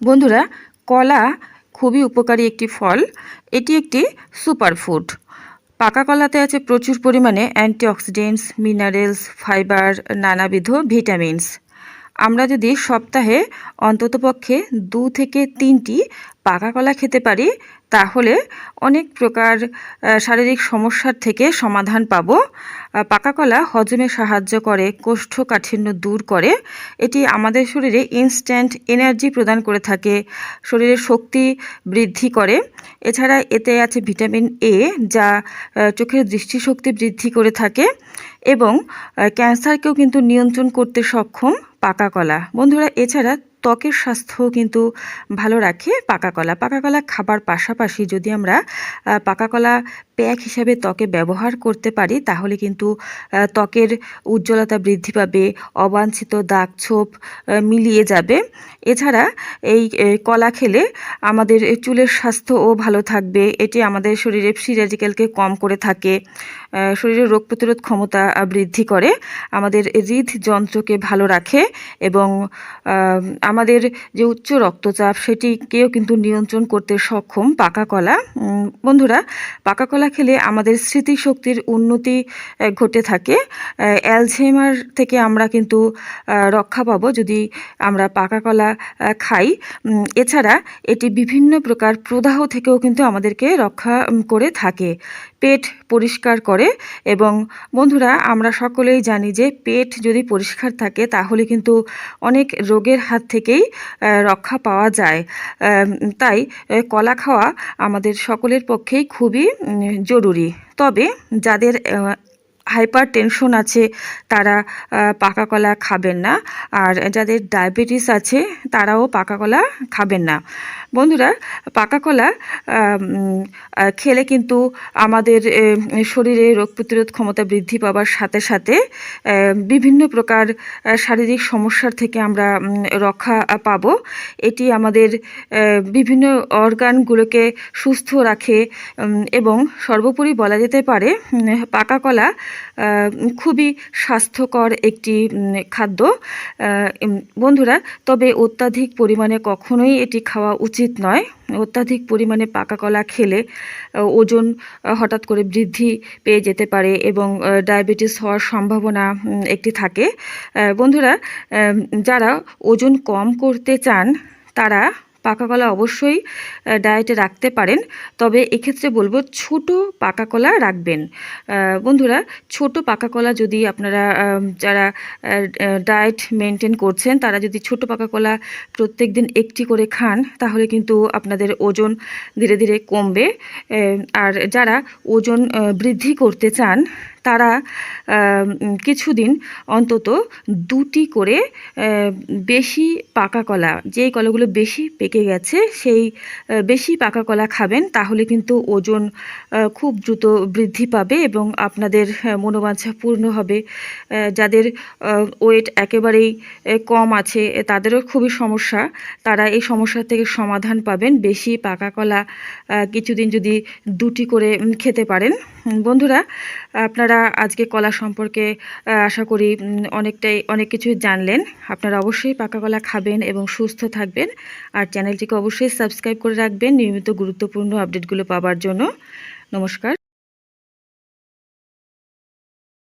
বন্ধুরা, কলা খুবই উপকারী একটি ফল। এটি একটি সুপার ফুড পাকা কলাতে আছে প্রচুর পরিমাণে অ্যান্টিঅক্সিডেন্টস মিনারেলস ফাইবার নানাবিধ ভিটামিনস আমরা যদি সপ্তাহে অন্ততপক্ষে দু থেকে তিনটি পাকা কলা খেতে পারি তাহলে অনেক প্রকার শারীরিক সমস্যার থেকে সমাধান পাব। পাকা কলা হজমে সাহায্য করে, কোষ্ঠকাঠিন্য দূর করে। এটি আমাদের শরীরে ইনস্ট্যান্ট এনার্জি প্রদান করে থাকে, শরীরের শক্তি বৃদ্ধি করে। এছাড়া এতে আছে ভিটামিন এ যা চোখের দৃষ্টিশক্তি বৃদ্ধি করে থাকে এবং ক্যান্সারকেও কিন্তু নিয়ন্ত্রণ করতে সক্ষম পাকা কলা। বন্ধুরা, এছাড়া ত্বকের স্বাস্থ্য কিন্তু ভালো রাখে পাকা কলা। পাকা কলা খাবার পাশাপাশি যদি আমরা পাকা কলা প্যাক হিসাবে ত্বকে ব্যবহার করতে পারি, তাহলে কিন্তু ত্বকের উজ্জ্বলতা বৃদ্ধি পাবে, অবাঞ্ছিত দাগ ছোপ মিলিয়ে যাবে। এছাড়া এই কলা খেলে আমাদের চুলের স্বাস্থ্যও ভালো থাকবে, এটি আমাদের শরীরে ফ্রি রেডিক্যালকে কম করে থাকে শরীরের রোগ প্রতিরোধ ক্ষমতা বৃদ্ধি করে। আমাদের হৃদযন্ত্রকে ভালো রাখে এবং আমাদের যে উচ্চ রক্তচাপ, সেটিকেও কিন্তু নিয়ন্ত্রণ করতে সক্ষম পাকা কলা। বন্ধুরা, পাকা কলা খেলে আমাদের স্মৃতিশক্তির উন্নতি ঘটে থাকে। অ্যালঝেমার থেকে আমরা কিন্তু রক্ষা পাবো যদি আমরা পাকা কলা খাই। এছাড়া এটি বিভিন্ন প্রকার প্রদাহ থেকেও কিন্তু আমাদেরকে রক্ষা করে থাকে। পেট পরিষ্কার করে এবং, বন্ধুরা, আমরা সকলেই জানি যে পেট যদি পরিষ্কার থাকে, তাহলে কিন্তু অনেক রোগের হাত থেকেই রক্ষা পাওয়া যায়। তাই কলা খাওয়া আমাদের সকলের পক্ষেই খুবই জরুরি। তবে যাদের হাইপার টেনশন আছে, তারা পাকা কলা খাবেন না। আর যাদের ডায়াবেটিস আছে, তারাও পাকা কলা খাবেন না। বন্ধুরা পাকা কলা খেলে কিন্তু আমাদের শরীরে রোগ প্রতিরোধ ক্ষমতা বৃদ্ধি পাওয়ার সাথে সাথে বিভিন্ন প্রকার শারীরিক সমস্যার থেকে আমরা রক্ষা পাব। এটি আমাদের বিভিন্ন অর্গানগুলোকে সুস্থ রাখে এবং সর্বোপরি বলা যেতে পারে পাকা কলা খুবই স্বাস্থ্যকর একটি খাদ্য। বন্ধুরা, তবে অত্যাধিক পরিমাণে কখনোই এটি খাওয়া উচিত নয়। অত্যাধিক পরিমাণে পাকা কলা খেলে ওজন হঠাৎ করে বৃদ্ধি পেয়ে যেতে পারে এবং ডায়াবেটিস হওয়ার সম্ভাবনা একটি থাকে। বন্ধুরা যারা ওজন কম করতে চান, তারা পাকা কলা অবশ্যই ডায়েটে রাখতে পারেন। তবে এক্ষেত্রে বলব ছোট পাকা কলা রাখবেন। বন্ধুরা, ছোট পাকা কলা যদি আপনারা যারা ডায়েট মেনটেন করছেন, তারা যদি ছোট পাকা কলা প্রত্যেক দিন একটি করে খান, তাহলে কিন্তু আপনাদের ওজন ধীরে ধীরে কমবে। আর যারা ওজন বৃদ্ধি করতে চান তারা কিছুদিন অন্তত দুটি করে বেশি পাকা কলা, যেই কলাগুলো বেশি পেকে গেছে, সেই বেশি পাকা কলা খাবেন, তাহলে কিন্তু ওজন খুব দ্রুত বৃদ্ধি পাবে এবং আপনাদের মনোবাঞ্ছা পূর্ণ হবে। যাদের ওয়েট একেবারেই কম আছে তাদেরও খুবই সমস্যা। তারা এই সমস্যা থেকে সমাধান পাবেন, বেশি পাকা কলা কিছুদিন যদি দুটি করে খেতে পারেন। বন্ধুরা, আপনারা আজকে কলা সম্পর্কে আশা করি অনেকটাই, অনেক কিছুই জানলেন। আপনারা অবশ্যই পাকা কলা খাবেন এবং সুস্থ থাকবেন। আর চ্যানেলটিকে অবশ্যই সাবস্ক্রাইব করে রাখবেন নিয়মিত গুরুত্বপূর্ণ আপডেটগুলো পাওয়ার জন্য। নমস্কার।